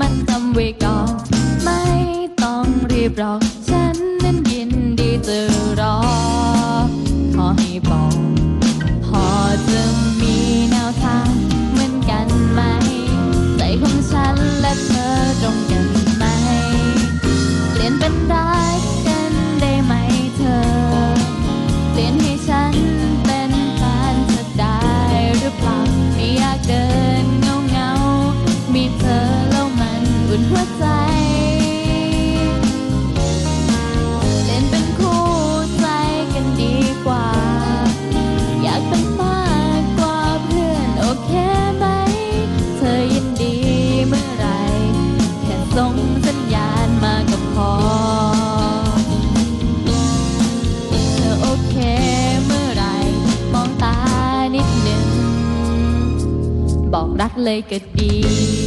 มันทำไว้ก่อนไม่ต้องรีบรอก ฉันนั้นยินดีจะรอ ขอให้บอก พอจะมีแนวทางเหมือนกันไหม ใจของฉันและเธอตรงกันไหม เปลี่ยนเป็นได้ มองตา